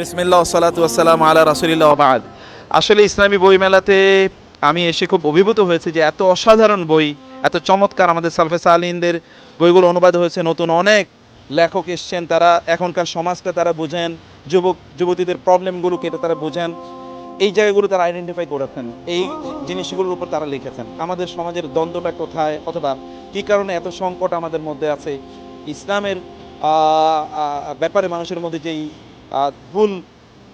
বিসমিল্লাহ, সালাতু আসসালাম আলা রাসুলিল্লাহ বাদ। আসলে ইসলামী বই মেলাতে আমি এসে খুব অভিভূত হয়েছি যে এত অসাধারণ বই, এত চমৎকার আমাদের সালফে সালিনদের বইগুলো অনুবাদ হয়েছে, নতুন অনেক লেখক এসছেন, তারা এখনকার সমাজটা তারা বোঝেন, যুবক, যুবতীদের প্রবলেমগুলোকে তারা বোঝেন। এই জায়গাগুলো তারা আইডেন্টিফাই করেছেন, এই জিনিসগুলোর উপর তারা লিখেছেন। আমাদের সমাজের দ্বন্দ্বটা কোথায়, অথবা কী কারণে এত সংকট আমাদের মধ্যে আছে? ইসলামের ব্যাপারে মানুষের মধ্যে যেই ভুল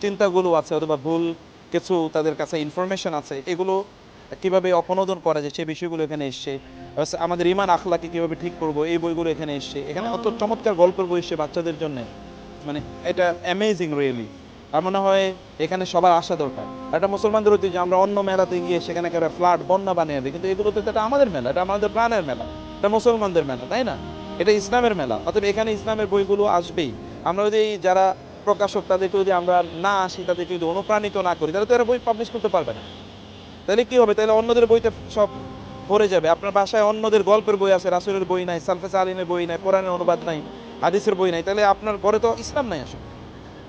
চিন্তাগুলো আছে অথবা ভুল কিছু তাদের কাছে ইনফরমেশন আছে, এগুলো কীভাবে অপনোদন করা যায় সেই বিষয়গুলো এখানে এসছে। আমাদের ইমান আখলাকে কীভাবে ঠিক করব, এই বইগুলো এখানে এসছে। এখানে অত চমৎকার গল্পের বই এসছে বাচ্চাদের জন্য। মানে এটা অ্যামেজিং রিয়েলি আমার মনে হয় এখানে সবার আসা দরকার। একটা মুসলমানদের ঐতিহ্য, আমরা অন্য মেলাতে গিয়ে সেখানে একটা ফ্ল্যাট, বন্যা বানিয়ে দিই। কিন্তু এগুলো তো এটা আমাদের মেলা, এটা আমাদের প্রাণের মেলা। এটা মুসলমানদের মেলা, তাই না? এটা ইসলামের মেলা। অতএব এখানে ইসলামের বইগুলো আসবেই। আমরা যদি যারা প্রকাশক তাদেরকে যদি আমরা না আসি, তাদেরকে যদি অনুপ্রাণিত না করি, তাহলে তো এরা বই পাবলিশ করতে পারবে না। তাহলে কি হবে? তাহলে অন্যদের বইতে সব ভরে যাবে। আপনার বাসায় অন্যদের গল্পের বই আছে, রাসুলের বই নাই, সালফেস আলিমের বই নাই, কোরআনের অনুবাদ নাই, হাদিসের বই নাই। তাহলে আপনার ঘরে তো ইসলাম নাই আসলে।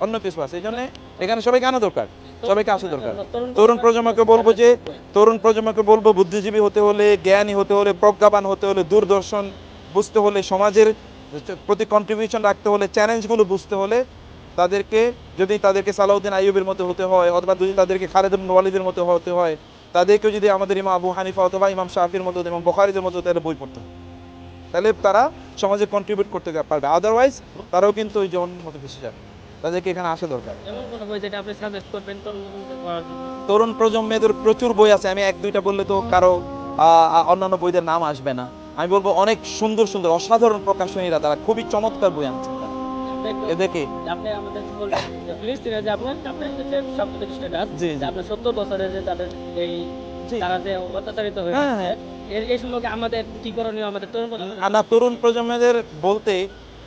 অন্য কিছু আছে। এই জন্য এখানে সবাইকে আনা দরকার। সবাইকে আসা দরকার। তরুণ প্রজন্মকে বলব যে, তরুণ প্রজন্মকে বলব, বুদ্ধিজীবী হতে হলে, জ্ঞানী হতে হলে, প্রজ্ঞাবান হতে হলে, দূরদর্শন বুঝতে হলে, সমাজের প্রতি কন্ট্রিবিউশন রাখতে হলে চ্যালেঞ্জগুলো বুঝতে হলে তাদেরকে যদি তাদেরকে সালাউদ্দিন আইয়ুবের মতো হতে হয় অথবা যদি তাদেরকে খালেদ ওয়ালিদের মতো হতে হয় তাদেরকে যদি আমাদের ইমাম আবু হানিফা অথবা ইমাম শাহির মতো এবং বখারিদের মতো তাদের বই পড়তে তাহলে তারা সমাজে কন্ট্রিবিউট করতে পারবে। আদারওয়াইজ তারাও কিন্তু ওই জন মতো ভেসে যাবে। তাদেরকে এখানে আসা দরকার? তরুণ প্রজন্মেদের প্রচুর বই আছে। আমি এক দুইটা বললে তো কারও অন্যান্য বইদের নাম আসবে না। আমি বলব অনেক সুন্দর সুন্দর অসাধারণ প্রকাশনীরা তারা খুবই চমৎকার বই আনছে। তারা। দেখবেন, আপনি আমাদের ফিলিস্তিনে যে আপনার আপনার যে সাম্প্রতিক স্ট্যাটাস জি, জি। আপনার সত্তর বছরে যে তাদের এই তারা যে অত্যাচারিত। এর এই সম্পর্কে আমাদের কি করণীয় আমাদের তরুণ প্রজন্মদের বলতে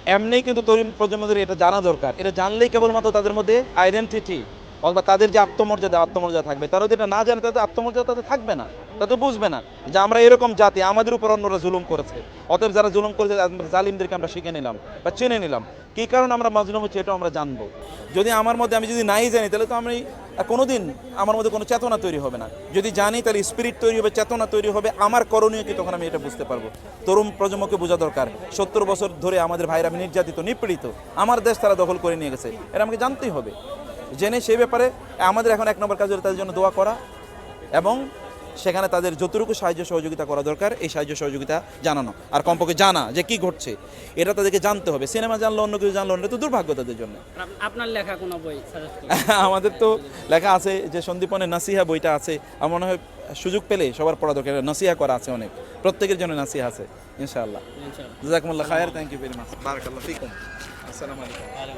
এমনি কিন্তু তরুণ প্রজন্মদের এটা জানা দরকার এটা জানলেই কেবলমাত্র তাদের মধ্যে আইডেন্টিটি অথবা তাদের যে আত্মমর্যাদা আত্মমর্যাদা থাকবে তারা যদি এটা না জানে তাদের আত্মমর্যাদা তাদের থাকবে না তা তো বুঝবে না যে আমরা এরকম জাতি, আমাদের উপর অন্যরা জুলুম করেছে। অতএব যারা জুলুম করেছে জালিমদেরকে আমরা শিখে নিলাম বা চিনে নিলাম। কী কারণে আমরা মাজলুম হচ্ছে এটা আমরা জানব। যদি আমার মধ্যে আমি যদি নাই জানি, তাহলে তো আমি কোনোদিন আমার মধ্যে কোনো চেতনা তৈরি হবে না। যদি জানি, তাহলে স্পিরিট তৈরি হবে, চেতনা তৈরি হবে। আমার করণীয় কি, তখন আমি এটা বুঝতে পারব। তরুণ প্রজন্মকে বোঝা দরকার। সত্তর বছর ধরে আমাদের ভাইরা নির্যাতিত, নিপীড়িত। আমার দেশ তারা দখল করে নিয়ে গেছে। এটা আমাকে জানতেই হবে। জেনে সেই ব্যাপারে আমাদের এখন এক নম্বর কাজ হলো তাদের জন্য দোয়া করা এবং সেখানে তাদের যতটুকু সাহায্য সহযোগিতা করা দরকার এই সাহায্য সহযোগিতা জানানো। আর কমপক্ষে জানা যে কি ঘটছে এটা তাদেরকে জানতে হবে। সিনেমা জানলো অন্য কিছু জানলো না এটা তো দুর্ভাগ্য তাদের জন্য। আপনার লেখা কোনো বই আমাদের তো লেখা আছে যে সন্দীপনের নাসিহা বইটা আছে। আমার মনে হয় সুযোগ পেলে সবার পড়া দরকার। নাসিহা করা আছে অনেক। প্রত্যেকের জন্য নাসিহা আছে ইনশাআল্লাহ। ইনশাআল্লাহ। জাজাকুমুল্লাহ খায়ের থ্যাংক ইউ ভেরি মাচ বারাকাল্লাহ ফিকুম। আসসালামু আলাইকুম।